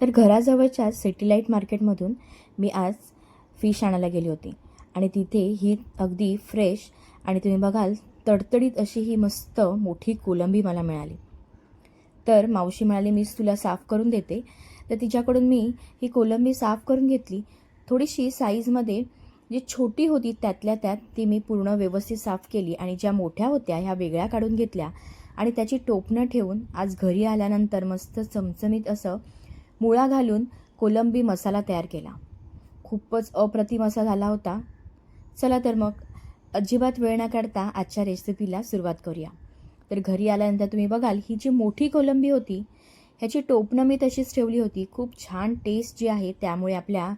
तर घराजवळच्या सिटीलाईट मार्केटमधून मी आज फिश आणायला गेली होती. आणि तिथे ही अगदी फ्रेश आणि तुम्ही बघाल तडतडीत अशी ही मस्त मोठी कोलंबी मला मिळाली. तर मावशी म्हणाली मीच तुला साफ करून देते. तर तिच्याकडून मी ही कोलंबी साफ करून घेतली. थोडीशी साईजमध्ये जी छोटी होती त्यातल्या त्यात ती मी पूर्ण व्यवस्थित साफ केली आणि ज्या मोठ्या होत्या ह्या वेगळ्या काढून घेतल्या. आणि त्याची टोपणं ठेवून आज घरी आल्यानंतर मस्त चमचमीत असं मुळा घालून कोलंबी मसाला तयार केला. खूपच अप्रतिम असा झाला होता. चला तर मग अजिबात वेळ न काढता आजच्या रेसिपीला सुरुवात करूया. तर घरी आल्यानंतर तुम्ही बघाल ही जी मोठी कोलंबी होती ह्याची टोपणं मी तशीच ठेवली होती. खूप छान टेस्ट जी आहे त्यामुळे आपल्या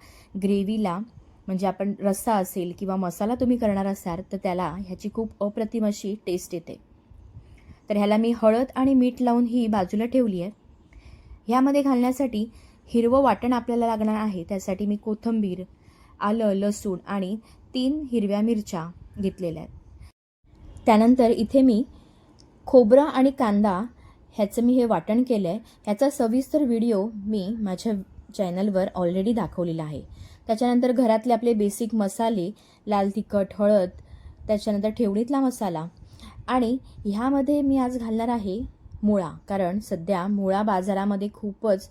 ग्रेव्हीला म्हणजे आपण रस्सा असेल किंवा मसाला तुम्ही करणार असाल तर त्याला ह्याची खूप अप्रतिम अशी टेस्ट येते. तर ह्याला मी हळद आणि मीठ लावून ही बाजूला ठेवली आहे. ह्यामध्ये घालण्यासाठी हिरवं वाटण आपल्याला लागणार आहे. त्यासाठी मी कोथिंबीर आलं लसूण आणि तीन हिरव्या मिरच्या घेतलेल्या आहेत. त्यानंतर इथे मी खोबरं आणि कांदा ह्याचं मी हे वाटण केलं आहे ह्याचा सविस्तर व्हिडिओ मी माझ्या चॅनलवर ऑलरेडी दाखवलेला आहे. त्याच्यानंतर घरातले आपले बेसिक मसाले लाल तिखट हळद त्याच्यानंतर ठेवणीतला मसाला आणि ह्यामध्ये मी आज घालणार आहे मुळा. कारण सध्या मुळा बाजारामध्ये खूपच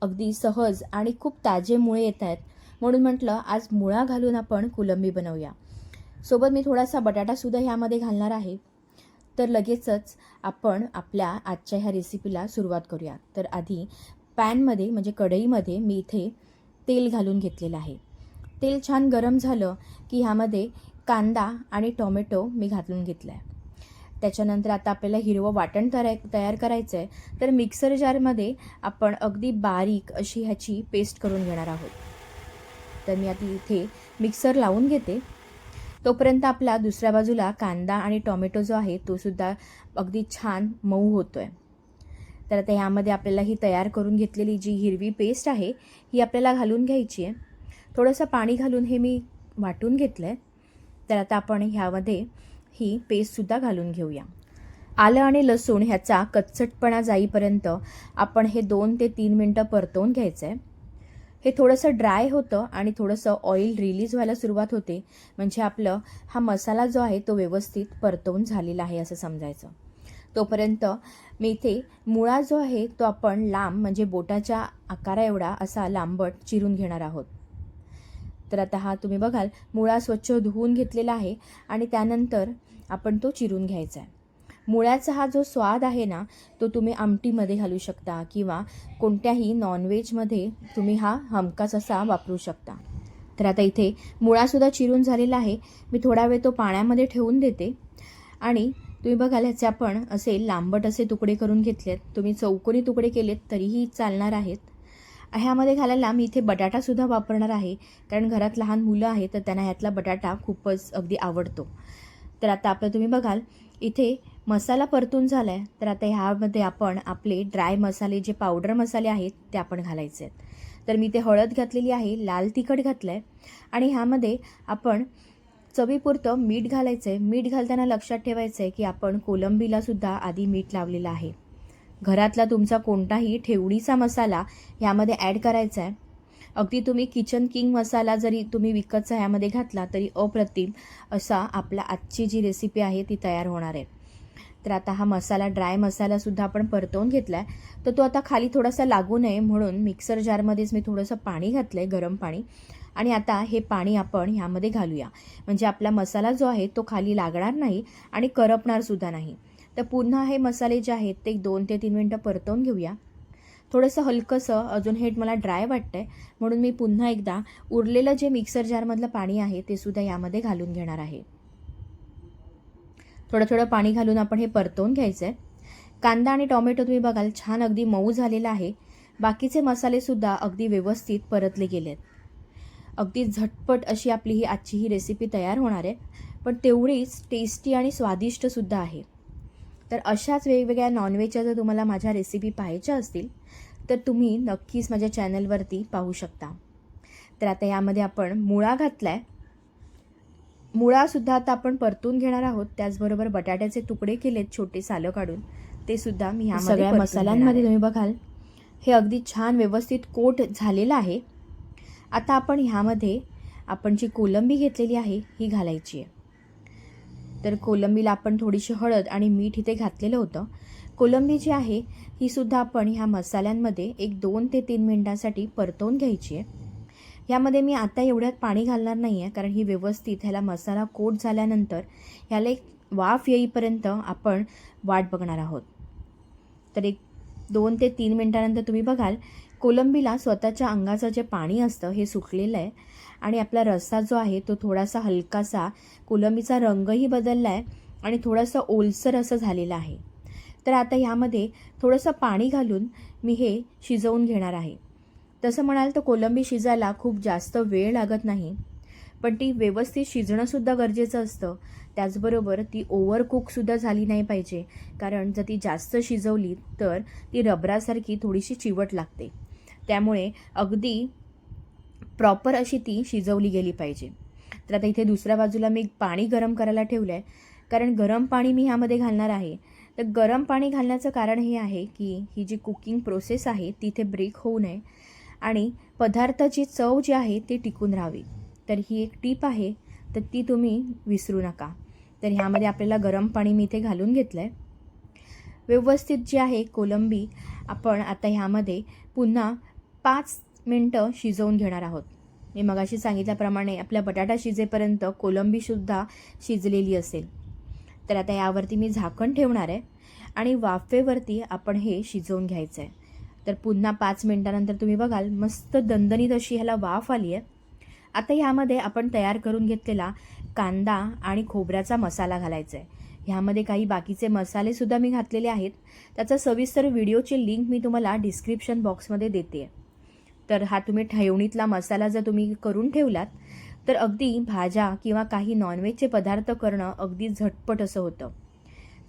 अगदी सहज आणि खूप ताजे मुळे येत आहेत. म्हणून म्हटलं आज मुळा घालून आपण कोलंबी बनवूया. सोबत मी थोडासा बटाटासुद्धा ह्यामध्ये घालणार आहे. तर लगेचच आपण आपल्या आजच्या ह्या रेसिपीला सुरुवात करूया. तर आधी पॅनमध्ये म्हणजे कढईमध्ये मी इथे तेल घालून घेतलेलं आहे. तेल छान गरम झालं की ह्यामध्ये कांदा आणि टोमॅटो मी घालून घेतला आहे त्याच्यानंतर आता आपल्याला हिरवं वाटण तयार तयार करायचं आहे तर मिक्सर जारमध्ये आपण अगदी बारीक अशी ह्याची पेस्ट करून घेणार आहोत. तर मी आता इथे मिक्सर लावून घेते. तोपर्यंत आपला दुसऱ्या बाजूला कांदा आणि टोमॅटो जो आहे तो सुद्धा अगदी छान मऊ होतो आहे तर आता ह्यामध्ये आपल्याला ही तयार करून घेतलेली जी हिरवी पेस्ट आहे ही आपल्याला घालून घ्यायची आहे. थोडंसं पाणी घालून हे मी वाटून घेतलं आहे तर आता आपण ह्यामध्ये ही पेस्टसुद्धा घालून घेऊया. आलं आणि लसूण ह्याचा कच्चटपणा जाईपर्यंत आपण हे दोन ते तीन मिनटं परतवून घ्यायचं आहे हे थोडंसं ड्राय होतं आणि थोडंसं ऑइल रिलीज व्हायला सुरुवात होते. म्हणजे आपलं हा मसाला जो आहे तो व्यवस्थित परतवून झालेला आहे असं समजायचं. तोपर्यंत मी इथे मुळा जो आहे तो आपण लांब म्हणजे बोटाच्या आकारा एवढा असा लांबट चिरून घेणार आहोत. तर आता हा तुम्ही बघाल मुळा स्वच्छ धुवून घेतलेला आहे आणि त्यानंतर आपण तो चिरून घ्यायचा आहे. मुळ्याचा हा जो स्वाद आहे ना तो तुम्ही आमटीमध्ये घालू शकता किंवा कोणत्याही नॉनव्हेजमध्ये तुम्ही हा हमखास असा वापरू शकता. तर आता इथे मुळासुद्धा चिरून झालेला आहे. मी थोडा वेळ तो पाण्यामध्ये ठेवून देते. आणि तुम्ही बघाल ह्याचे आपण असे लांबट असे तुकडे करून घेतलेत. तुम्ही चौकोनी तुकडे केलेत तरीही चालणार आहेत. ह्यामध्ये घालायला मी इथे बटाटासुद्धा वापरणार आहे. कारण घरात लहान मुलं आहेत तर त्यांना ह्यातला बटाटा खूपच अगदी आवडतो. तर आता आपलं तुम्ही बघाल इथे मसाला परतून झाला आहे तर आता ह्यामध्ये आपण आपले ड्राय मसाले जे पावडर मसाले आहेत ते आपण घालायचे आहेत. तर मी ते हळद घातलेली आहे लाल तिखट घातलं आहे आणि ह्यामध्ये आपण चवीपुरतं मीठ घालायचं आहे मीठ घालताना लक्षात ठेवायचं आहे की आपण कोलंबीलासुद्धा आधी मीठ लावलेलं आहे. घरातला तुमचा कोणताही ठेवणीचा मसाला ह्यामध्ये ॲड करायचा आहे. अगदी तुम्ही किचन किंग मसाला जरी तुम्ही विकतचा ह्यामध्ये घातला तरी अप्रतिम असा आपला आजची जी रेसिपी आहे ती तयार होणार आहे. तर आता हा मसाला ड्राय मसालासुद्धा आपण परतवून घेतला आहे तर तो आता खाली थोडासा लागू नये म्हणून मिक्सर जारमध्येच मी थोडंसं पाणी घातलं आहे गरम पाणी. आणि आता हे पाणी आपण ह्यामध्ये घालूया. म्हणजे आपला मसाला जो आहे तो खाली लागणार नाही आणि करपणारसुद्धा नाही. तर पुन्हा हे मसाले जे आहेत ते दोन ते तीन मिनटं परतवून घेऊया. थोडंसं हलकंसं अजून हे मला ड्राय वाटतं आहे म्हणून मी पुन्हा एकदा उरलेलं जे मिक्सर जारमधलं पाणी आहे ते सुद्धा यामध्ये घालून घेणार आहे. थोडं थोडं पाणी घालून आपण हे परतवून घ्यायचं आहे कांदा आणि टॉमॅटो तुम्ही बघाल छान अगदी मऊ झालेला आहे. बाकीचे मसालेसुद्धा अगदी व्यवस्थित परतले गेलेत. अगदी झटपट अशी आपली ही आजची ही रेसिपी तयार होणार आहे. पण तेवढीच टेस्टी आणि स्वादिष्टसुद्धा आहे. तर अशाच वेगवेगळ्या नॉनव्हेजच्या जर तुम्हाला माझ्या रेसिपी पाहायच्या असतील तर तुम्ही नक्कीच माझ्या चॅनलवरती पाहू शकता. तर आता यामध्ये आपण मुळा घातला आहे मुळासुद्धा आता आपण परतून घेणार आहोत. त्याचबरोबर बटाट्याचे तुकडे केलेत छोटे सालं काढून. ते सुद्धा मी ह्या सगळ्या मसाल्यांमध्ये तुम्ही बघाल. हे अगदी छान व्यवस्थित कोट झालेलं आहे. आता आपण ह्यामध्ये आपण जी कोलंबी घेतलेली आहे ही घालायची आहे. तर कोलंबीला आपण थोडीशी हळद आणि मीठ इथे घातलेलं होतं. कोलंबी जी आहे ही सुद्धा आपण ह्या मसाल्यांमध्ये एक दोन ते तीन मिनटांसाठी परतवून घ्यायची आहे. ह्यामध्ये मी आता एवढ्यात पाणी घालणार नाही आहे कारण ही व्यवस्थित ह्याला मसाला कोट झाल्यानंतर ह्याला एक वाफ येईपर्यंत आपण वाट बघणार आहोत. तर एक दोन ते तीन मिनटानंतर तुम्ही बघाल कोलंबीला स्वतःच्या अंगाचं जे पाणी असतं हे सुकलेलं आहे. आणि आपला रस्सा जो आहे तो थोडासा हलकासा कोलंबीचा रंगही बदलला आहे आणि थोडासा ओलसर असं झालेलं आहे. तर आता ह्यामध्ये थोडंसं पाणी घालून मी हे शिजवून घेणार आहे. तसं म्हणाल तर कोलंबी शिजायला खूप जास्त वेळ लागत नाही पण ती व्यवस्थित शिजणंसुद्धा गरजेचं असतं. त्याचबरोबर ती ओव्हरकुकसुद्धा झाली नाही पाहिजे कारण जर ती जास्त शिजवली तर ती रबरासारखी थोडीशी चिवट लागते. त्यामुळे अगदी प्रॉपर अशी ती शिजवली गेली पाहिजे. तर आता इथे दुसऱ्या बाजूला मी पाणी गरम करायला ठेवलं आहे कारण गरम पाणी मी ह्यामध्ये घालणार आहे. तर गरम पाणी घालण्याचं कारण हे आहे की ही जी कुकिंग प्रोसेस आहे तिथे ब्रेक होऊ नये. आणि पदार्थाची चव जी आहे ती टिकून राहावी. तर ही एक टीप आहे. तर ती तुम्ही विसरू नका. तर ह्यामध्ये आपल्याला गरम पाणी मी इथे घालून घेतलं आहे व्यवस्थित जी आहे कोलंबी आपण आता ह्यामध्ये पुन्हा पाच मिनटं शिजवून घेणार आहोत. मी मगाशी सांगितल्याप्रमाणे आपल्या बटाटा शिजेपर्यंत कोलंबीसुद्धा शिजलेली असेल. तर आता यावरती मी झाकण ठेवणार आहे आणि वाफेवरती आपण हे शिजवून घ्यायचं आहे तर पुन्हा पाच मिनटानंतर तुम्ही बघाल मस्त दणदणीत अशी ह्याला वाफ आली आहे. आता ह्यामध्ये आपण तयार करून घेतलेला कांदा आणि खोबऱ्याचा मसाला घालायचा आहे ह्यामध्ये काही बाकीचे मसालेसुद्धा मी घातलेले आहेत. त्याचा सविस्तर व्हिडिओची लिंक मी तुम्हाला डिस्क्रिप्शन बॉक्समध्ये देते आहे तर हा तुम्ही ठेवणीतला मसाला जर तुम्ही करून ठेवलात तर अगदी भाज्या किंवा काही नॉनव्हेजचे पदार्थ करणं अगदी झटपट असं होतं.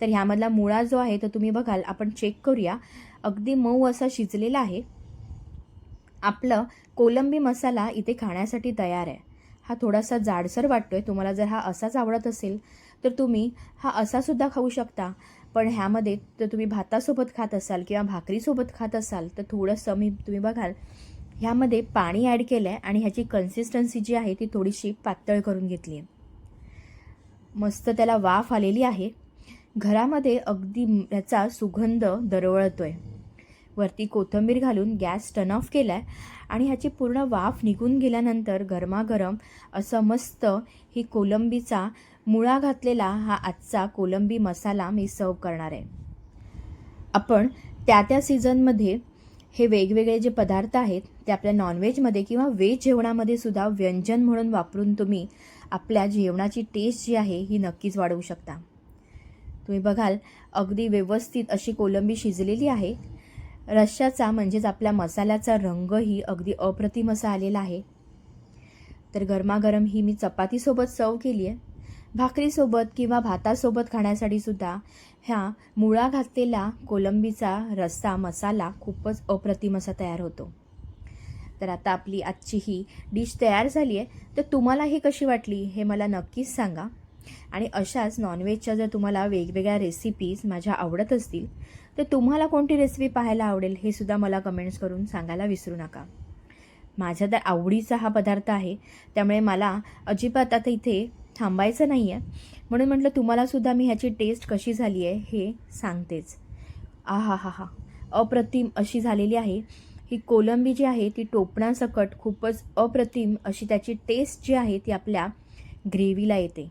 तर ह्यामधला मुळा जो आहे तो तुम्ही बघाल आपण चेक करूया. अगदी मऊ असा शिजलेला आहे. आपलं कोलंबी मसाला इथे खाण्यासाठी तयार आहे. हा थोडासा जाडसर वाटतो आहे तुम्हाला जर हा असाच आवडत असेल तर तुम्ही हा असासुद्धा खाऊ शकता. पण ह्यामध्ये जर तुम्ही भातासोबत खात असाल किंवा भाकरीसोबत खात असाल तर थोडंसं मी तुम्ही बघाल ह्यामध्ये पाणी ॲड केलं आहे आणि ह्याची कन्सिस्टन्सी जी आहे ती थोडीशी पातळ करून घेतली आहे. मस्त त्याला वाफ आलेली आहे. घरामध्ये अगदी ह्याचा सुगंध दरवळतो आहे वरती कोथिंबीर घालून गॅस टर्न ऑफ केला आहे आणि ह्याची पूर्ण वाफ निघून गेल्यानंतर गरमागरम असं मस्त ही कोलंबीचा मुळा घातलेला हा आजचा कोलंबी मसाला मी सर्व करणार आहे. आपण त्या त्या सीझनमध्ये हे वेगवेगळे जे पदार्थ आहेत ते आपल्या नॉनव्हेजमध्ये किंवा व्हेज जेवणामध्ये सुद्धा व्यंजन म्हणून वापरून तुम्ही आपल्या जेवणाची टेस्ट जी आहे ही नक्कीच वाढवू शकता. तुम्ही बघाल अगदी व्यवस्थित अशी कोलंबी शिजलेली आहे. रश्श्याचा म्हणजेच आपल्या मसाल्याचा रंगही अगदी अप्रतिम असा आलेला आहे. तर गरमागरम ही मी चपातीसोबत सर्व केली आहे भाकरीसोबत किंवा भातासोबत खाण्यासाठी सुद्धा ह्या मुळा घातलेला कोलंबीचा रस्सा मसाला खूपच अप्रतिम असा तयार होतो. तर आता आपली आजची ही डिश तयार झाली आहे. तर तुम्हाला ही कशी वाटली हे मला नक्कीच सांगा. आणि अशाच नॉनव्हेजच्या जर तुम्हाला वेगवेगळ्या रेसिपीज माझ्या आवडत असतील तर तुम्हाला कोणती रेसिपी पाहायला आवडेल हे सुद्धा मला कमेंट्स करून सांगायला विसरू नका. माझ्या तर आवडीचा हा पदार्थ आहे त्यामुळे मला अजिबात आता इथे थांबायचं नाही आहे म्हणून म्हटलं तुम्हालासुद्धा मी ह्याची टेस्ट कशी झाली आहे हे सांगतेच. आहा हा हा. हा अप्रतिम अशी झालेली आहे. ही कोलंबी जी आहे ती टोपणासकट खूपच अप्रतिम अशी त्याची टेस्ट जी आहे ती आपल्या ग्रेव्हीला येते.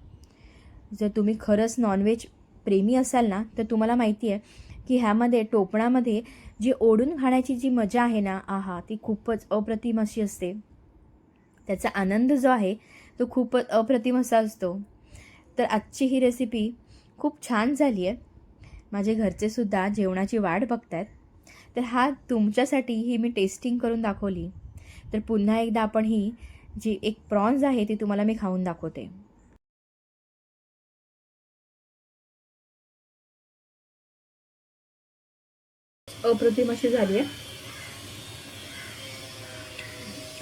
जर तुम्ही खरंच नॉनव्हेज प्रेमी असाल ना तर तुम्हाला माहिती आहे की ह्यामध्ये टोपणामध्ये जी ओढून खाण्याची जी मजा आहे ना आहा ती खूपच अप्रतिम अशी असते. त्याचा आनंद जो आहे तो खूपच अप्रतिम असा असतो. तर आजची ही रेसिपी खूप छान झाली आहे. माझे घरचेसुद्धा जेवणाची वाट आहेत तर हा तुमच्यासाठी ही मी टेस्टिंग करून दाखवली. तर पुन्हा एकदा आपण ही जी एक प्रॉन्ज आहे ती तुम्हाला मी खाऊन दाखवते. अप्रतिम अशी झाली आहे.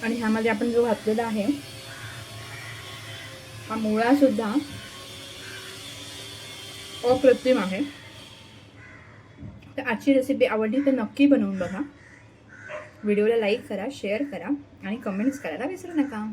आणि ह्यामध्ये आपण जो घातलेला आहे हा मुळासुद्धा अप्रतिम आहे. तर आजची रेसिपी आवडली तर नक्की बनवून बघा. व्हिडिओला लाईक करा शेअर करा आणि कमेंट्स करायला विसरू नका.